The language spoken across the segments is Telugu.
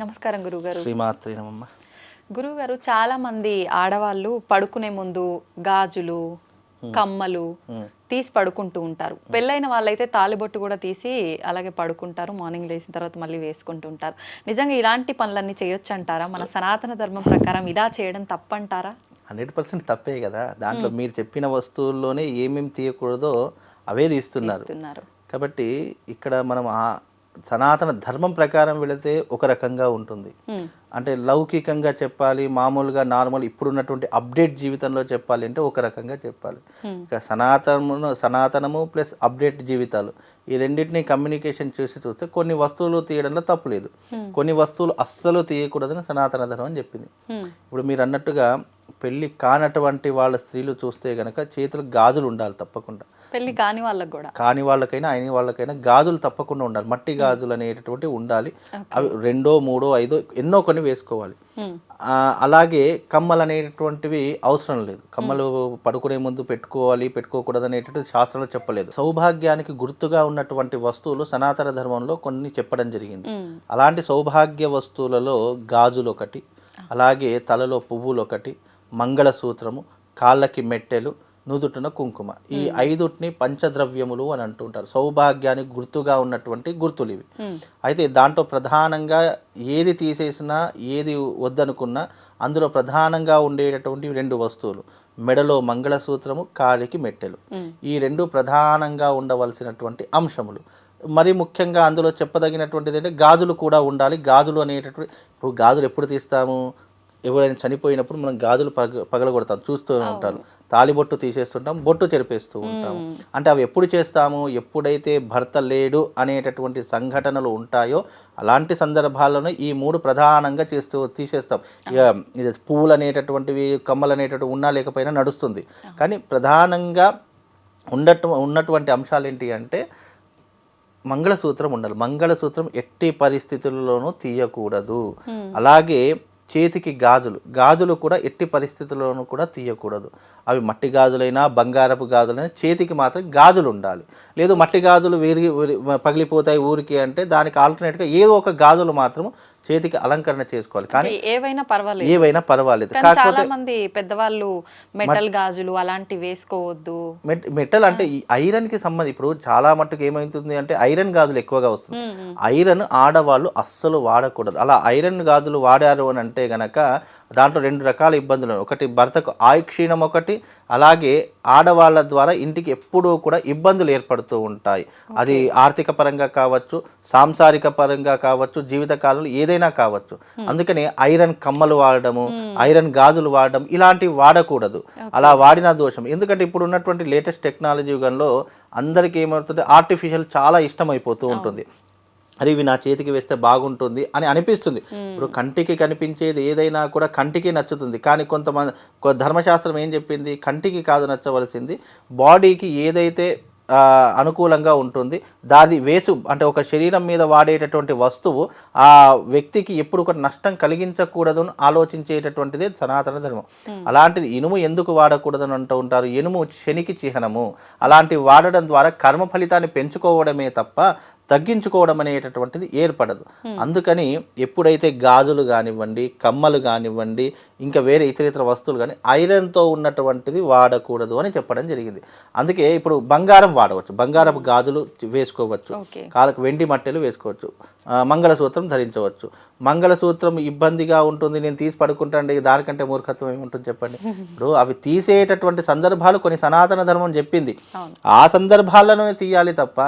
నమస్కారం గురుగారు శ్రీమాత్రి నమమ్మ గురుగారు చాలా మంది ఆడవాళ్ళు పడుకునే ముందు గాజులు కమ్మలు తీసి పడుకుంటూ ఉంటారు. పెళ్ళైన వాళ్ళైతే తాలిబొట్టు కూడా తీసి అలాగే పడుకుంటారు. మార్నింగ్ లేచిన తర్వాత మళ్ళీ వేసుకుంటూ ఉంటారు. నిజంగా ఇలాంటి పనులన్నీ చేయొచ్చు అంటారా మన సనాతన ధర్మం ప్రకారం ఇలా చేయడం తప్పంటారా? హండ్రెడ్ పర్సెంట్ తప్పే కదా. దాంట్లో మీరు చెప్పిన వస్తువుల్లోనే ఏమేమి తీయకూడదో అవే తీస్తున్నారు. కాబట్టి ఇక్కడ మనం సనాతన ధర్మం ప్రకారం వెళితే ఒక రకంగా ఉంటుంది. అంటే లౌకికంగా చెప్పాలి మామూలుగా నార్మల్ ఇప్పుడున్నటువంటి అప్డేట్ జీవితంలో చెప్పాలి అంటే ఒక రకంగా చెప్పాలి. ఇక సనాతనము సనాతనము ప్లస్ అప్డేట్ జీవితాలు ఈ రెండింటిని కమ్యూనికేషన్ చేసి చూస్తే కొన్ని వస్తువులు తీయడంలో తప్పు లేదు. కొన్ని వస్తువులు అస్సలు తీయకూడదని సనాతన ధర్మం అని చెప్పింది. ఇప్పుడు మీరు అన్నట్టుగా పెళ్ళి కానటువంటి వాళ్ళ స్త్రీలు చూస్తే గనక చేతులకు గాజులు ఉండాలి తప్పకుండా. పెళ్ళి కాని వాళ్ళకు కూడా. కాని వాళ్ళకైనా అయిన వాళ్ళకైనా గాజులు తప్పకుండా ఉండాలి. మట్టి గాజులు అనేటటువంటి ఉండాలి. అవి రెండో మూడో ఐదో ఎన్నో కొన్ని వేసుకోవాలి. అలాగే కమ్మలు అనేటటువంటివి అవసరం లేదు. కమ్మలు పడుకునే ముందు పెట్టుకోవాలి పెట్టుకోకూడదు అనేటటువంటి శాస్త్రంలో చెప్పలేదు. సౌభాగ్యానికి గుర్తుగా ఉన్నటువంటి వస్తువులు సనాతన ధర్మంలో కొన్ని చెప్పడం జరిగింది. అలాంటి సౌభాగ్య వస్తువులలో గాజులు ఒకటి అలాగే తలలో పువ్వులు ఒకటి మంగళసూత్రము కాళ్ళకి మెట్టెలు నుదుటిన కుంకుమ. ఈ ఐదుటిని పంచద్రవ్యములు అని అంటుంటారు. సౌభాగ్యానికి గుర్తుగా ఉన్నటువంటి గుర్తులు ఇవి. అయితే దాంట్లో ప్రధానంగా ఏది తీసేసినా ఏది వద్దనుకున్నా అందులో ప్రధానంగా ఉండేటటువంటి రెండు వస్తువులు. మెడలో మంగళసూత్రము కాలికి మెట్టెలు. ఈ రెండు ప్రధానంగా ఉండవలసినటువంటి అంశములు. మరి ముఖ్యంగా అందులో చెప్పదగినటువంటిది అంటే గాజులు కూడా ఉండాలి. గాజులు అనేటటువంటి ఇప్పుడు గాజులు ఎప్పుడు తీస్తాము? ఎవరైనా చనిపోయినప్పుడు మనం గాజులు పగ పగలగొడతాం చూస్తూ ఉంటారు. తాలిబొట్టు తీసేస్తుంటాం బొట్టు చెరిపేస్తూ ఉంటాము. అంటే అవి ఎప్పుడు చేస్తాము ఎప్పుడైతే భర్త లేడు అనేటటువంటి సంఘటనలు ఉంటాయో అలాంటి సందర్భాల్లోనే ఈ మూడు ప్రధానంగా చేస్తూ తీసేస్తాం. ఇక ఇది పువ్వులు అనేటటువంటివి కమ్మలు అనేటటువంటి ఉన్నా లేకపోయినా నడుస్తుంది. కానీ ప్రధానంగా ఉండటు ఉన్నటువంటి అంశాలు ఏంటి అంటే మంగళసూత్రం ఉండాలి. మంగళసూత్రం ఎట్టి పరిస్థితుల్లోనూ తీయకూడదు. అలాగే చేతికి గాజులు. గాజులు కూడా ఎట్టి పరిస్థితుల్లోనూ కూడా తీయకూడదు. అవి మట్టి గాజులైనా బంగారపు గాజులైనా చేతికి మాత్రం గాజులు ఉండాలి లేదు మట్టి గాజులు విరిగి పగిలిపోతాయి ఊరికి అంటే దానికి ఆల్టర్నేట్గా ఏదో ఒక గాజులు మాత్రం చేతికి అలంకరణ చేసుకోవాలి. కానీ ఏవైనా పర్వాలేదు. ఏవైనా పర్వాలేదు. చాలా మంది పెద్దవాళ్ళు మెటల్ గాజులు అలాంటివి వేసుకోవద్దు. మెట్ మెటల్ అంటే ఈ ఐరన్కి సంబంధించి ఇప్పుడు చాలా మట్టుకు ఏమవుతుంది అంటే ఐరన్ గాజులు ఎక్కువగా వస్తుంది. ఐరన్ ఆడవాళ్ళు అస్సలు వాడకూడదు. అలా ఐరన్ గాజులు వాడారు అని అంటే గనక దాంట్లో రెండు రకాల ఇబ్బందులు ఉన్నాయి. ఒకటి భర్తకు ఆయుక్షీణం ఒకటి అలాగే ఆడవాళ్ళ ద్వారా ఇంటికి ఎప్పుడూ కూడా ఇబ్బందులు ఏర్పడుతూ ఉంటాయి. అది ఆర్థిక పరంగా కావచ్చు సాంసారిక పరంగా కావచ్చు జీవితకాలంలో ఏదైనా కావచ్చు. అందుకని ఐరన్ కమ్మలు వాడడము ఐరన్ గాజులు వాడడం ఇలాంటివి వాడకూడదు. అలా వాడిన దోషం. ఎందుకంటే ఇప్పుడు ఉన్నటువంటి లేటెస్ట్ టెక్నాలజీ యుగంలో అందరికీ ఏమవుతుంది ఆర్టిఫిషియల్ చాలా ఇష్టమైపోతూ ఉంటుంది. అరే ఇవి నా చేతికి వేస్తే బాగుంటుంది అని అనిపిస్తుంది. ఇప్పుడు కంటికి కనిపించేది ఏదైనా కూడా కంటికి నచ్చుతుంది. కానీ కొంతమంది ధర్మశాస్త్రం ఏం చెప్పింది? కంటికి కాదు నచ్చవలసింది. బాడీకి ఏదైతే అనుకూలంగా ఉంటుంది దాది వేసు అంటే ఒక శరీరం మీద వాడేటటువంటి వస్తువు ఆ వ్యక్తికి ఎప్పుడు కూడా నష్టం కలిగించకూడదు అని ఆలోచించేటటువంటిదే సనాతన ధర్మం. అలాంటిది ఇనుము ఎందుకు వాడకూడదని అంటూ ఉంటారు? ఇనుము శనికి చిహ్నము. అలాంటివి వాడడం ద్వారా కర్మ ఫలితాన్ని పెంచుకోవడమే తప్ప తగ్గించుకోవడం అనేటటువంటిది ఏర్పడదు. అందుకని ఎప్పుడైతే గాజులు కానివ్వండి కమ్మలు కానివ్వండి ఇంకా వేరే ఇతర ఇతర వస్తువులు కానీ ఐరన్తో ఉన్నటువంటిది వాడకూడదు అని చెప్పడం జరిగింది. అందుకే ఇప్పుడు బంగారం వాడవచ్చు. బంగారపు గాజులు వేసుకోవచ్చు. కాళ్ళకు వెండి మట్టెలు వేసుకోవచ్చు. మంగళసూత్రం ధరించవచ్చు. మంగళసూత్రం ఇబ్బందిగా ఉంటుంది. నేను తీసి పడుకుంటాండి దానికంటే మూర్ఖత్వం ఏముంటుంది చెప్పండి? ఇప్పుడు అవి తీసేటటువంటి సందర్భాలు కొన్ని సనాతన ధర్మం చెప్పింది. ఆ సందర్భాల్లోనే తీయాలి తప్ప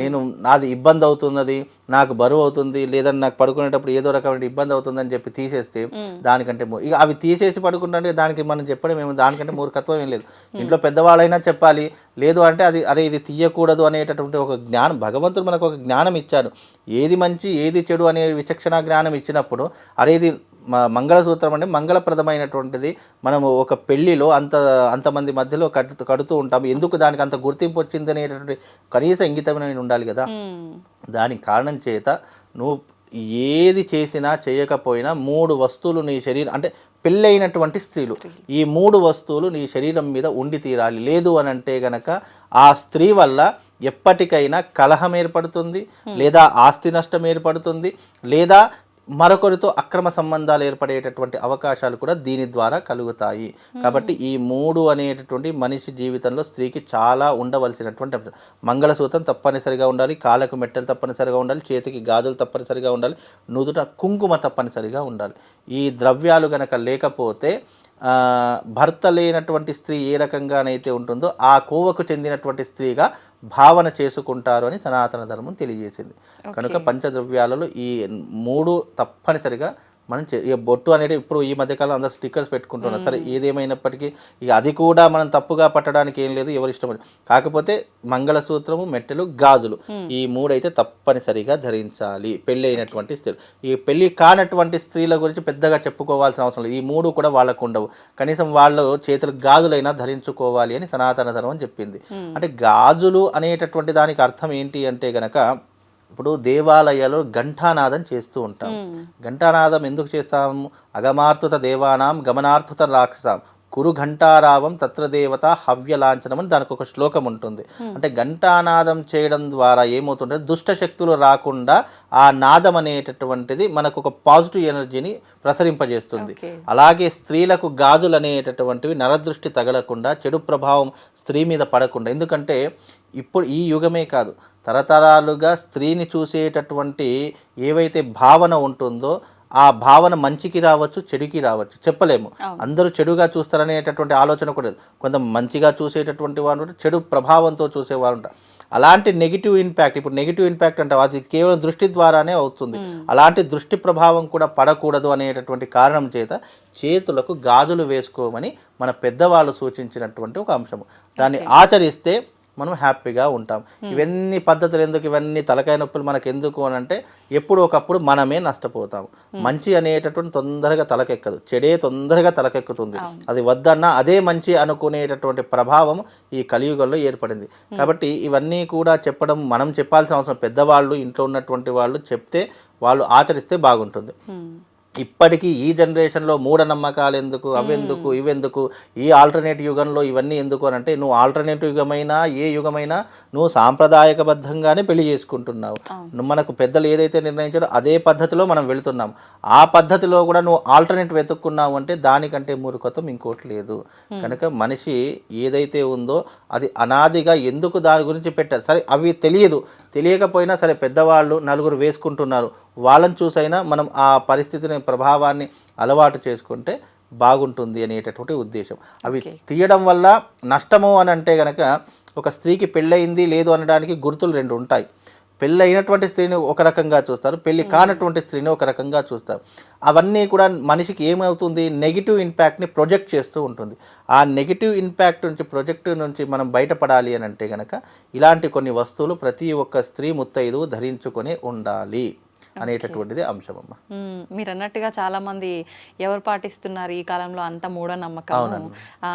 నేను నాది ఇబ్బంది అవుతున్నది నాకు బరువు అవుతుంది లేదని నాకు పడుకునేటప్పుడు ఏదో రకమైన ఇబ్బంది అవుతుందని చెప్పి తీసేస్తే దానికంటే ఇక అవి తీసేసి పడుకుంటే దానికి మనం చెప్పడం ఏమి దానికంటే మూర్ఖత్వం ఏం లేదు. ఇంట్లో పెద్దవాళ్ళైనా చెప్పాలి లేదు అంటే అది అరే ఇది తీయకూడదు అనేటటువంటి ఒక జ్ఞానం భగవంతుడు మనకు ఒక జ్ఞానం ఇచ్చాడు. ఏది మంచి ఏది చెడు అనే విచక్షణ జ్ఞానం ఇచ్చినప్పుడు అరే ఇది మంగళసూత్రం అంటే మంగళప్రదమైనటువంటిది. మనము ఒక పెళ్ళిలో అంత అంతమంది మధ్యలో కడుతూ కడుతూ ఉంటాం. ఎందుకు దానికి అంత గుర్తింపు వచ్చింది అనేటటువంటి కనీస ఇంగితమైన ఉండాలి కదా. దానికి కారణం చేత నువ్వు ఏది చేసినా చేయకపోయినా మూడు వస్తువులు నీ శరీరం అంటే పెళ్ళైనటువంటి స్త్రీలు. ఈ మూడు వస్తువులు నీ శరీరం మీద ఉండి తీరాలి. లేదు అని అంటే గనక ఆ స్త్రీ వల్ల ఎప్పటికైనా కలహం ఏర్పడుతుంది. లేదా ఆస్తి నష్టం ఏర్పడుతుంది. లేదా మరొకరితో అక్రమ సంబంధాలు ఏర్పడేటటువంటి అవకాశాలు కూడా దీని ద్వారా కలుగుతాయి. కాబట్టి ఈ మూడు అనేటటువంటి మనిషి జీవితంలో స్త్రీకి చాలా ఉండవలసినటువంటి అంశం. మంగళసూత్రం తప్పనిసరిగా ఉండాలి కాళ్ళకు మెట్టెలు తప్పనిసరిగా ఉండాలి చేతికి గాజులు తప్పనిసరిగా ఉండాలి నుదుట కుంకుమ తప్పనిసరిగా ఉండాలి. ఈ ద్రవ్యాలు గనక లేకపోతే భర్త లేనటువంటి స్త్రీ ఏ రకంగానైతే ఉంటుందో ఆ కోవకు చెందినటువంటి స్త్రీగా భావన చేసుకుంటారు అని సనాతన ధర్మం తెలియజేసింది. కనుక పంచద్రవ్యాలలో ఈ మూడు తప్పనిసరిగా మనం చే- ఇక బొట్టు అనేది ఇప్పుడు ఈ మధ్యకాలం అందరు స్టిక్కర్స్ పెట్టుకుంటున్నారు. సరే ఏదేమైనప్పటికీ ఇక అది కూడా మనం తప్పుగా పట్టడానికి ఏం లేదు ఎవరి ఇష్టం కాకపోతే మంగళసూత్రము మెట్టెలు గాజులు ఈ మూడైతే తప్పనిసరిగా ధరించాలి. పెళ్ళి అయినటువంటి స్త్రీలు. ఈ పెళ్ళి కానటువంటి స్త్రీల గురించి పెద్దగా చెప్పుకోవాల్సిన అవసరం లేదు. ఈ మూడు కూడా వాళ్ళకు ఉండవు. కనీసం వాళ్ళు చేతులకు గాజులైనా ధరించుకోవాలి అని సనాతన ధర్మం చెప్పింది. అంటే గాజులు అనేటటువంటి దానికి అర్థం ఏంటి అంటే గనక ఇప్పుడు దేవాలయాలు ఘంటానాదం చేస్తూ ఉంటాం. ఘంటానాదం ఎందుకు చేస్తాము అగమార్తుత దేవానాం గమనార్థుత రాక్షసాం. కురు ఘంటారావం తత్ర దేవత హవ్యలాంఛనం అని దానికి ఒక శ్లోకం ఉంటుంది. అంటే ఘంటానాదం చేయడం ద్వారా ఏమవుతుంటే దుష్ట శక్తులు రాకుండా ఆ నాదం అనేటటువంటిది మనకు ఒక పాజిటివ్ ఎనర్జీని ప్రసరింపజేస్తుంది. అలాగే స్త్రీలకు గాజులు అనేటటువంటివి నరదృష్టి తగలకుండా చెడు ప్రభావం స్త్రీ మీద పడకుండా. ఎందుకంటే ఇప్పుడు ఈ యుగమే కాదు. తరతరాలుగా స్త్రీని చూసేటటువంటి ఏవైతే భావన ఉంటుందో ఆ భావన మంచికి రావచ్చు చెడుకి రావచ్చు. చెప్పలేము. అందరూ చెడుగా చూస్తారనేటటువంటి ఆలోచన కూడా లేదు. కొంత మంచిగా చూసేటటువంటి వాళ్ళు ఉంటారు, చెడు ప్రభావంతో చూసేవాళ్ళు ఉంటారు. అలాంటి నెగిటివ్ ఇంపాక్ట్ ఇప్పుడు నెగిటివ్ ఇంపాక్ట్ అంటే. అది కేవలం దృష్టి ద్వారానే అవుతుంది. అలాంటి దృష్టి ప్రభావం కూడా పడకూడదు అనేటటువంటి కారణం చేత చేతులకు గాజులు వేసుకోమని మన పెద్దవాళ్ళు సూచించినటువంటి ఒక అంశము. దాన్ని ఆచరిస్తే మనం హ్యాపీగా ఉంటాం. ఇవన్నీ పద్ధతులు ఎందుకు? ఇవన్నీ తలకాయ నొప్పులు మనకు ఎందుకు అని అంటే ఎప్పుడు ఒకప్పుడు మనమే నష్టపోతాం. మంచి అనేటటువంటి తొందరగా తలకెక్కదు. చెడే తొందరగా తలకెక్కుతుంది. అది వద్దన్నా అదే మంచి అనుకునేటటువంటి ప్రభావం ఈ కలియుగంలో ఏర్పడింది. కాబట్టి ఇవన్నీ కూడా చెప్పడం మనం చెప్పాల్సిన అవసరం. పెద్దవాళ్ళు ఇంట్లో ఉన్నటువంటి వాళ్ళు చెప్తే వాళ్ళు ఆచరిస్తే బాగుంటుంది. ఇప్పటికీ ఈ జనరేషన్లో మూఢనమ్మకాలు ఎందుకు అవెందుకు ఇవెందుకు ఈ ఆల్టర్నేట్ యుగంలో ఇవన్నీ ఎందుకు అని అంటే నువ్వు ఆల్టర్నేట్ యుగమైనా ఏ యుగమైనా నువ్వు సాంప్రదాయకబద్ధంగానే పెళ్ళి చేసుకుంటున్నావు. నువ్వు మనకు పెద్దలు ఏదైతే నిర్ణయించారో అదే పద్ధతిలో మనం వెళుతున్నాం. ఆ పద్ధతిలో కూడా నువ్వు ఆల్టర్నేట్ వెతుక్కున్నావు అంటే దానికంటే మూర్ఖత్వం ఇంకోటి లేదు. కనుక మనిషి ఏదైతే ఉందో అది అనాదిగా ఎందుకు దాని గురించి పెట్టారు? సరే అవి తెలియదు. తెలియకపోయినా సరే పెద్దవాళ్ళు నలుగురు వేసుకుంటున్నారు. వాళ్ళని చూసైనా మనం ఆ పరిస్థితిని ప్రభావాన్ని అలవాటు చేసుకుంటే బాగుంటుంది అనేటటువంటి ఉద్దేశం. అవి తీయడం వల్ల నష్టము అని అంటే గనక ఒక స్త్రీకి పెళ్ళయింది లేదు అనడానికి గుర్తులు రెండు ఉంటాయి. పెళ్ళి అయినటువంటి స్త్రీని ఒక రకంగా చూస్తారు పెళ్ళి కానటువంటి స్త్రీని ఒక రకంగా చూస్తారు. అవన్నీ కూడా మనిషికి ఏమవుతుంది? నెగిటివ్ ఇంపాక్ట్ని ప్రొజెక్ట్ చేస్తూ ఉంటుంది. ఆ నెగిటివ్ ఇంపాక్ట్ నుంచి ప్రొజెక్ట్ నుంచి మనం బయటపడాలి అని అంటే గనక ఇలాంటి కొన్ని వస్తువులు ప్రతి ఒక్క స్త్రీ ముత్తైదు ధరించుకొని ఉండాలి అనేటటువంటిది అంశం అమ్మ. మ్మ్. మీరు అన్నట్టుగా చాలా మంది ఎవరు పాటిస్తున్నారు ఈ కాలంలో అంత మూఢనమ్మకం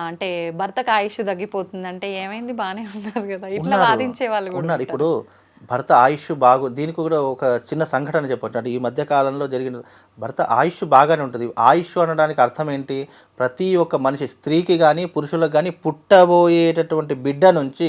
అంటే భర్తకు ఆయుష్ తగ్గిపోతుంది అంటే ఏమైంది? బానే ఉన్నారు కదా. ఇట్లా. వాదించే వాళ్ళు ఉన్నారు. ఇప్పుడు భర్త ఆయుష్ బాగు దీనికి కూడా ఒక చిన్న సంఘటన చెప్పొచ్చు. అంటే ఈ మధ్య కాలంలో జరిగిన భర్త ఆయుష్ బాగానే ఉంటుంది. ఆయుష్ అనడానికి అర్థం ఏంటి? ప్రతి ఒక్క మనిషి స్త్రీకి కానీ పురుషులకు కానీ పుట్టబోయేటటువంటి బిడ్డ నుంచి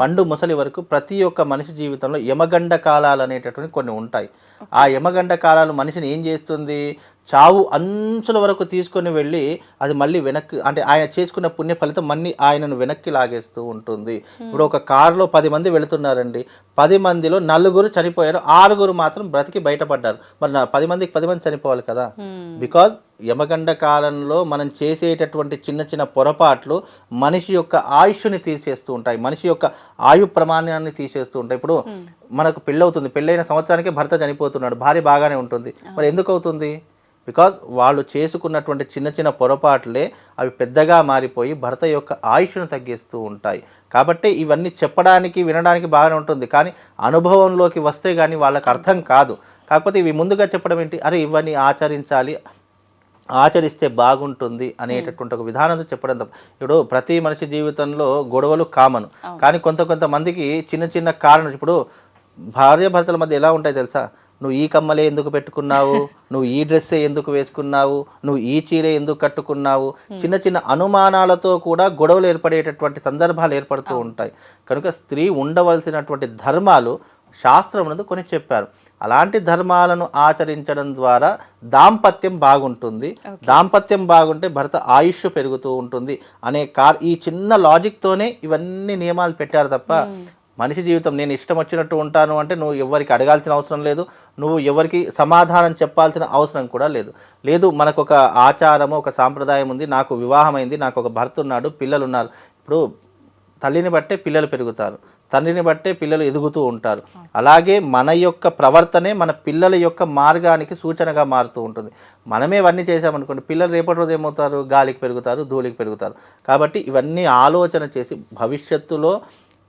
పండు ముసలి వరకు ప్రతి ఒక్క మనిషి జీవితంలో యమగండ కాలాలు అనేటటువంటి కొన్ని ఉంటాయి. ఆ యమగండ కాలాలు మనిషిని ఏం చేస్తుంది? చావు అంచుల వరకు తీసుకొని వెళ్ళి అది మళ్ళీ వెనక్కి అంటే ఆయన చేసుకున్న పుణ్య ఫలితం మళ్ళీ ఆయనను వెనక్కి లాగేస్తూ ఉంటుంది. ఇప్పుడు ఒక కారులో పది మంది వెళుతున్నారండి. పది మందిలో నలుగురు చనిపోయారు. ఆరుగురు మాత్రం బ్రతికి బయటపడ్డారు. మరి నా పది మందికి పది మంది చనిపోవాలి కదా? బికాజ్ యమగండ కాలంలో మనం చేసేటటువంటి చిన్న చిన్న పొరపాట్లు మనిషి యొక్క ఆయుష్ని తీసేస్తూ ఉంటాయి. మనిషి యొక్క ఆయు ప్రమాణాన్ని తీసేస్తూ ఉంటాయి. ఇప్పుడు మనకు పెళ్ళవుతుంది. పెళ్ళైన సంవత్సరానికి భర్త చనిపోతున్నాడు. భార్య బాగానే ఉంటుంది. మరి ఎందుకు అవుతుంది బికాజ్ వాళ్ళు చేసుకున్నటువంటి చిన్న చిన్న పొరపాట్లే అవి పెద్దగా మారిపోయి భర్త యొక్క ఆయుష్ను తగ్గిస్తూ ఉంటాయి. కాబట్టి ఇవన్నీ చెప్పడానికి వినడానికి బాగానే ఉంటుంది. కానీ అనుభవంలోకి వస్తే కానీ వాళ్ళకి అర్థం కాదు. కాకపోతే ఇవి ముందుగా చెప్పడం ఏంటి? అరే ఇవన్నీ ఆచరించాలి. ఆచరిస్తే బాగుంటుంది అనేటటువంటి ఒక విధానంతో చెప్పడం తప్ప. ఇప్పుడు ప్రతి మనిషి జీవితంలో గొడవలు కామన్. కానీ కొంత కొంతమందికి చిన్న చిన్న కారణం ఇప్పుడు భార్య భర్తల మధ్య ఎలా ఉంటాయి తెలుసా? నువ్వు ఈ కమ్మలే ఎందుకు పెట్టుకున్నావు? నువ్వు ఈ డ్రెస్సే ఎందుకు వేసుకున్నావు? నువ్వు ఈ చీరే ఎందుకు కట్టుకున్నావు? చిన్న చిన్న అనుమానాలతో కూడా గొడవలు ఏర్పడేటటువంటి సందర్భాలు ఏర్పడుతూ ఉంటాయి. కనుక స్త్రీ ఉండవలసినటువంటి ధర్మాలు శాస్త్రం నందు కొన్ని చెప్పారు. అలాంటి ధర్మాలను ఆచరించడం ద్వారా దాంపత్యం బాగుంటుంది. దాంపత్యం బాగుంటే భర్త ఆయుష్ పెరుగుతూ ఉంటుంది అనే కార్ ఈ చిన్న లాజిక్తోనే ఇవన్నీ నియమాలు పెట్టారు తప్ప మనిషి జీవితం నేను ఇష్టం వచ్చినట్టు ఉంటాను అంటే నువ్వు ఎవరికి అడగాల్సిన అవసరం లేదు. నువ్వు ఎవరికి సమాధానం చెప్పాల్సిన అవసరం కూడా లేదు. లేదు మనకు ఒక ఆచారము ఒక సాంప్రదాయం ఉంది. నాకు వివాహమైంది నాకు ఒక భర్త ఉన్నాడు పిల్లలు ఉన్నారు ఇప్పుడు తల్లిని బట్టే పిల్లలు పెరుగుతారు. తండ్రిని బట్టే పిల్లలు ఎదుగుతూ ఉంటారు. అలాగే మన యొక్క ప్రవర్తనే మన పిల్లల యొక్క మార్గానికి సూచనగా మారుతూ ఉంటుంది. మనమే ఇవన్నీ చేసామనుకోండి పిల్లలు రేపటి రోజు ఏమవుతారు? గాలికి పెరుగుతారు ధూళికి పెరుగుతారు. కాబట్టి ఇవన్నీ ఆలోచన చేసి భవిష్యత్తులో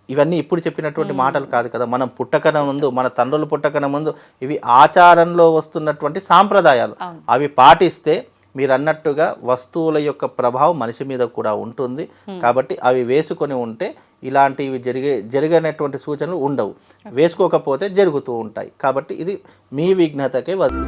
ఇవన్నీ ఇప్పుడు చెప్పినటువంటి మాటలు కాదు కదా. మనం పుట్టకన ముందు మన తండ్రులు పుట్టకన ముందు ఇవి ఆచారంలో వస్తున్నటువంటి సాంప్రదాయాలు. అవి పాటిస్తే మీరు అన్నట్టుగా వస్తువుల యొక్క ప్రభావం మనిషి మీద కూడా ఉంటుంది. కాబట్టి అవి వేసుకొని ఉంటే ఇలాంటివి జరిగే జరిగినటువంటి సూచనలు ఉండవు. వేసుకోకపోతే జరుగుతూ ఉంటాయి. కాబట్టి ఇది మీ విఘ్నతకే వదిలి